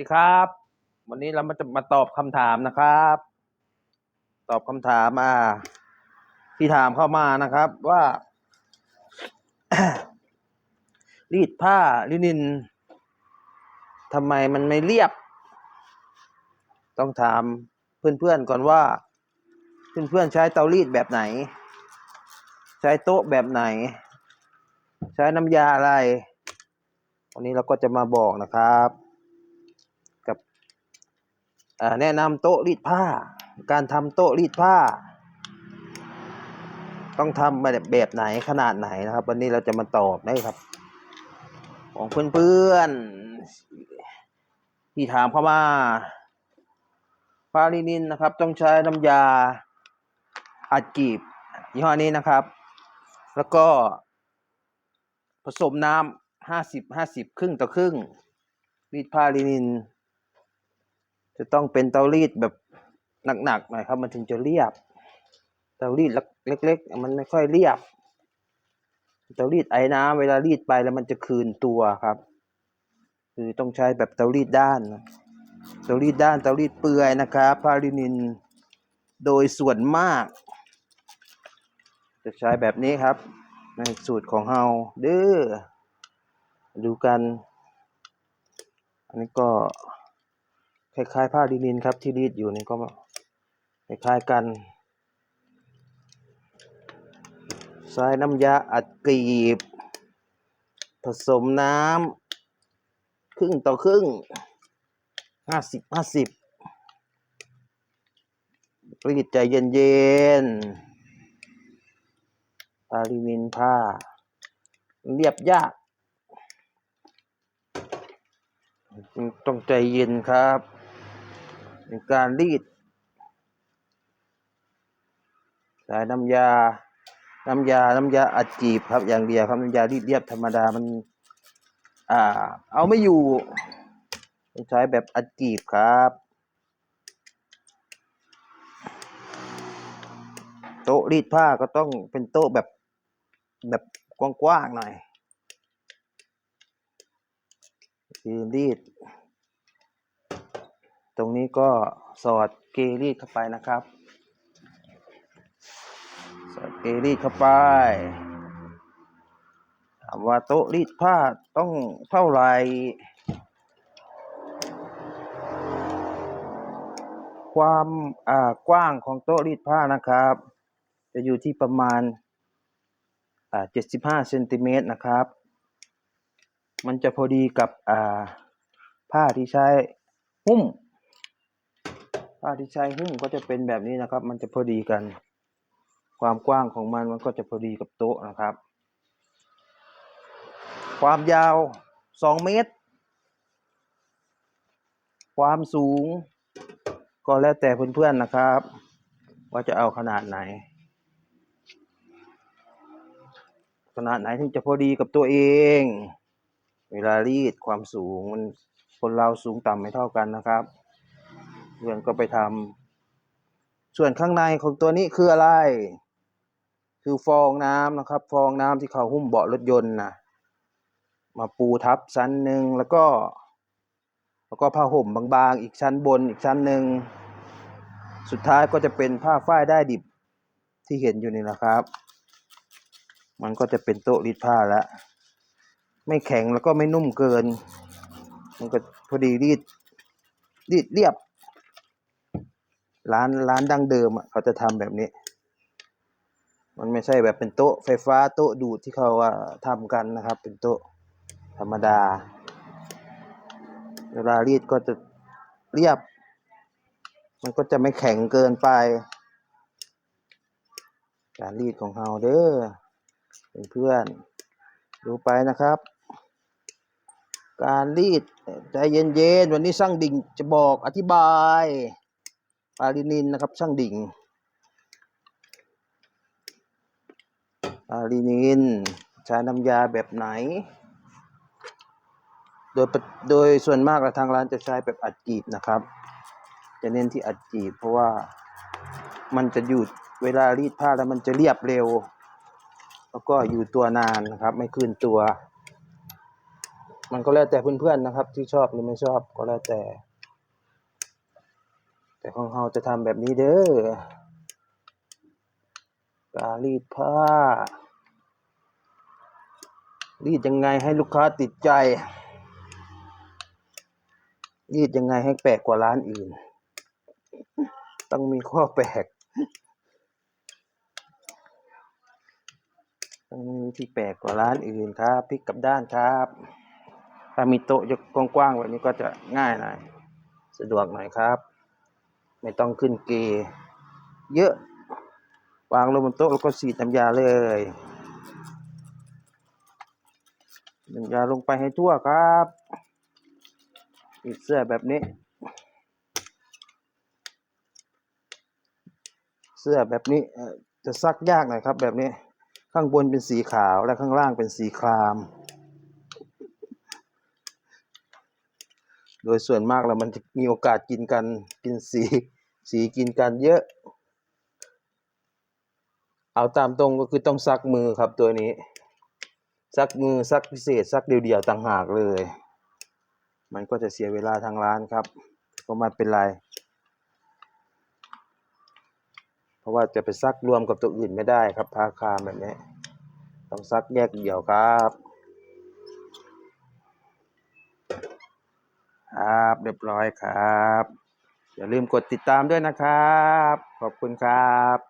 ดีครับ วันนี้เรามาจะมาตอบคำถามนะครับ ตอบคำถามอ่าที่ถามเข้ามานะครับว่า รีดผ้าลินินทำไมมันไม่เรียบ ต้องถามเพื่อนๆก่อนว่า เพื่อนๆใช้เตารีดแบบไหน ใช้โต๊ะแบบไหน ใช้น้ำยาอะไรวันนี้เราก็จะมาบอกนะครับ แนะนำโต๊ะรีดผ้า การทำโต๊ะรีดผ้า ต้องทำแบบแบบไหนขนาดไหนนะครับ วันนี้เราจะมาตอบนะครับ ของเพื่อนๆที่ถามเข้ามาพาลินินนะครับ ต้องใช้น้ำยาอัดกีบยี่ห้อนี้นะครับ แล้วก็ผสมน้ำห้าสิบห้าสิบครึ่งต่อครึ่งรีดผ้าลินิน จะต้องเป็นเตารีดแบบหนักๆหน่อยครับ มันถึงจะเรียบ เตารีดเล็ก ๆ มันไม่ค่อยเรียบ เตารีดไอ้น้ำเวลารีดไปแล้วมันจะคืนตัวครับ คือต้องใช้แบบเตารีดด้านเตารีดด้านเตารีดเปื่อยนะครับพาลินินโดยส่วนมาก จะใช้แบบนี้ครับ ในสูตรของเฮาเด้อดูกัน อันนี้ก็ คล้ายๆผ้าลินินครับที่รีดอยู่นี่ก็คล้ายๆกันใช้น้ำยาอัดกรีบ ผสมน้ำครึ่งต่อครึ่งห้าสิบห้าสิบรีดใจเย็นๆพาลินินผ้า เรียบยาก ต้องใจเย็นครับ ในการรีด สายน้ำยา น้ำยา น้ำยาอัดจีบครับอย่างเดียวครับน้ำยารีดเรียบธรรมดามัน อ่า เอาไม่อยู่ใช้แบบอัดจีบครับโต๊ะรีดผ้าก็ต้องเป็นโต๊ะแบบแบบกว้างๆหน่อยรีด ตรงนี้ก็สอดเกรีดเข้าไปนะครับ สอดเกรีดเข้าไปถามว่าโต๊ะรีดผ้าต้องเท่าไหร่ความอ่ากว้างของโต๊ะรีดผ้านะครับ จะอยู่ที่ประมาณอ่า75เซนติเมตรนะครับ มันจะพอดีกับอ่าผ้าที่ใช้หุ้ม ผ้าที่ใช้หุ้มก็จะเป็นแบบนี้นะครับ มันจะพอดีกัน ความกว้างของมันมันก็จะพอดีกับโต๊ะนะครับ ความยาว 2 เมตร ความสูง ก็แล้วแต่เพื่อนๆนะครับ ว่าจะเอาขนาดไหน ขนาดไหนที่จะพอดีกับตัวเอง เวลารีดความสูงมันคนเราสูงต่ำไม่เท่ากันนะครับ เพื่อนก็ไปทำส่วนข้างในของตัวนี้คืออะไร คือฟองน้ำนะครับ ฟองน้ำที่เขาหุ้มเบาะรถยนต์นะมาปูทับชั้นหนึ่งแล้วก็แล้วก็ผ้าห่มบางๆ อีกชั้นบนอีกชั้นหนึ่งสุดท้ายก็จะเป็นผ้าฝ้ายได้ดิบที่เห็นอยู่นี่นะครับ มันก็จะเป็นโต๊ะรีดผ้าแล้ว ไม่แข็งแล้วก็ไม่นุ่มเกิน มันก็พอดีรีดรีดเรียบ ร้านร้านดั้งเดิมอะเขาจะทำแบบนี้ มันไม่ใช่แบบเป็นโต๊ะไฟฟ้าโต๊ะดูดที่เขาว่าทำกันนะครับ เป็นโต๊ะธรรมดา เวลารีดก็จะเรียบ มันก็จะไม่แข็งเกินไป การรีดของเราเด้อเพื่อนๆดูไปนะครับ การรีดใจเย็นๆวันนี้ช่างดิ่งจะบอกอธิบาย ปาลินินนะครับ ช่างดิ่งปาลินินใช้น้ำยาแบบไหน โดยโดยส่วนมากทางร้านจะใช้แบบอัดจีบนะครับ จะเน้นที่อัดจีบเพราะว่ามันจะอยู่เวลารีดผ้าแล้วมันจะเรียบเร็ว แล้วก็อยู่ตัวนานนะครับ ไม่คืนตัว มันก็แล้วแต่เพื่อนๆนะครับ ที่ชอบหรือไม่ชอบก็แล้วแต่ แต่ของเราจะทำแบบนี้เด้อการรีดผ้า รีดยังไงให้ลูกค้าติดใจ รีดยังไงให้แปลกกว่าร้านอื่น ต้องมีข้อแปลก ต้องมีวิธีแปลกกว่าร้านอื่นครับพลิกกลับด้านครับ ถ้ามีโต๊ะยกกว้างๆแบบนี้ก็จะง่ายหน่อย สะดวกหน่อยครับ ไม่ต้องขึ้นเกยเยอะ วางลงบนโต๊ะแล้วก็ฉีดน้ำยาเลยน้ำยาลงไปให้ทั่วครับปิดเสื้อแบบนี้ เสื้อแบบนี้จะซักยากหน่อยครับแบบนี้ข้างบนเป็นสีขาวและข้างล่างเป็นสีคราม โดยส่วนมากแล้วมันจะมีโอกาสกินกันกินสีสีกินกันเยอะ เอาตามตรงก็คือต้องซักมือครับตัวนี้ ซักมือซักพิเศษ ซักเดียวๆต่างหากเลย มันก็จะเสียเวลาทางร้านครับ ก็ไม่เป็นไร เพราะว่าจะไปซักรวมกับตัวอื่นไม่ได้ครับผ้าคามแบบนี้ ต้องซักแยกเดี่ยวครับ ครับ เรียบร้อยครับ อย่าลืมกดติดตามด้วยนะครับ ขอบคุณครับ